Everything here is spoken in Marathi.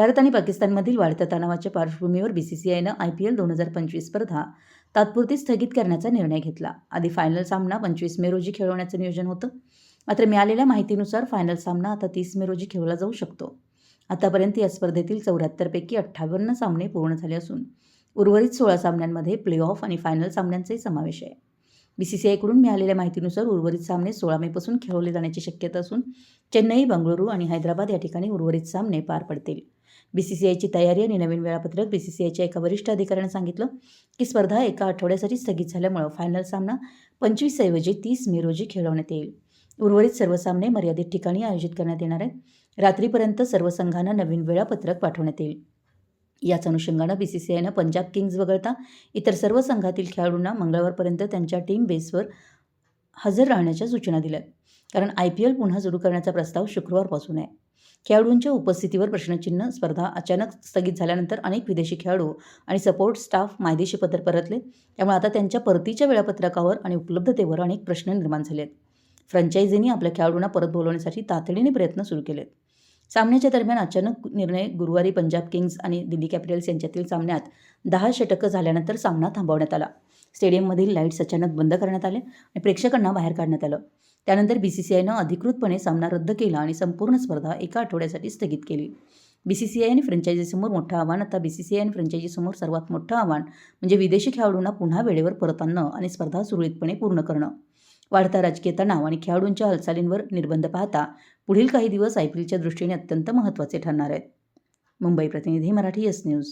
भारत आणि पाकिस्तानमधील वाढत्या तणावाच्या पार्श्वभूमीवर बीसीसीआयनं आय पी एल दोन हजार पंचवीस स्पर्धा तात्पुरती स्थगित करण्याचा निर्णय घेतला. आधी फायनल सामना पंचवीस मे रोजी खेळवण्याचं नियोजन होतं. मात्र मिळालेल्या माहितीनुसार फायनल सामना आता तीस मे रोजी खेळवला जाऊ शकतो. आतापर्यंत या स्पर्धेतील चौऱ्याहत्तरपैकी अठ्ठावन्न सामने पूर्ण झाले असून उर्वरित सोळा सामन्यांमध्ये प्ले ऑफ आणि फायनल सामन्यांचाही समावेश आहे. बी सी सी आयकडून मिळालेल्या माहितीनुसार उर्वरित सामने सोळा मेपासून खेळवले जाण्याची शक्यता असून चेन्नई बंगळुरू आणि हैदराबाद या ठिकाणी उर्वरित सामने पार पडतील. बी सी सी आयची तयारी आणि नवीन वेळापत्रक बी सी सी आयच्या एका वरिष्ठ अधिकाऱ्यानं सांगितलं की स्पर्धा एका आठवड्यासाठी स्थगित झाल्यामुळं फायनल सामना पंचवीस ऐवजी तीस मे रोजी खेळवण्यात येईल. उर्वरित सर्व सामने मर्यादित ठिकाणी आयोजित करण्यात येणार आहेत. रात्रीपर्यंत सर्व संघांना नवीन वेळापत्रक पाठवण्यात येईल. याच अनुषंगानं बी सी सी आयनं पंजाब किंग्ज वगळता इतर सर्व संघातील खेळाडूंना मंगळवारपर्यंत त्यांच्या टीम बेसवर हजर राहण्याच्या सूचना दिल्या कारण आय पी एल पुन्हा सुरू करण्याचा प्रस्ताव शुक्रवारपासून आहे. खेळाडूंच्या उपस्थितीवर प्रश्नचिन्ह स्पर्धा अचानक स्थगित झाल्यानंतर अनेक विदेशी खेळाडू आणि सपोर्ट स्टाफ मायदेशी पत्र परतले. त्यामुळे आता त्यांच्या परतीच्या वेळापत्रकावर आणि उपलब्धतेवर अनेक प्रश्न निर्माण झाले आहेत फ्रँचायझींनी आपल्या खेळाडूंना परत बोलवण्यासाठी तातडीने प्रयत्न सुरू केलेत. सामन्याच्या दरम्यान अचानक निर्णय गुरुवारी पंजाब किंग्ज आणि दिल्ली कॅपिटल्स यांच्यातील सामन्यात दहा षटकं झाल्यानंतर सामना थांबवण्यात आला. स्टेडियममधील लाईट्स अचानक बंद करण्यात आले आणि प्रेक्षकांना बाहेर काढण्यात आलं. त्यानंतर बी सी सी आयनं अधिकृतपणे सामना रद्द केला आणि संपूर्ण स्पर्धा एका आठवड्यासाठी स्थगित केली. बी सी सी आय आणि फ्रँचायझीसमोर मोठं आव्हान आता बी सी सी आय आणि फ्रँचायझीसमोर सर्वात मोठं आव्हान म्हणजे विदेशी खेळाडूंना पुन्हा वेळेवर परत आणणं आणि स्पर्धा सुरळीतपणे पूर्ण करणं. वाढता राजकीय तणाव आणि खेळाडूंच्या हालचालींवर निर्बंध पाहता पुढील काही दिवस आय पी एलच्या दृष्टीने अत्यंत महत्त्वाचे ठरणार आहेत. मुंबई प्रतिनिधी मराठी एस न्यूज.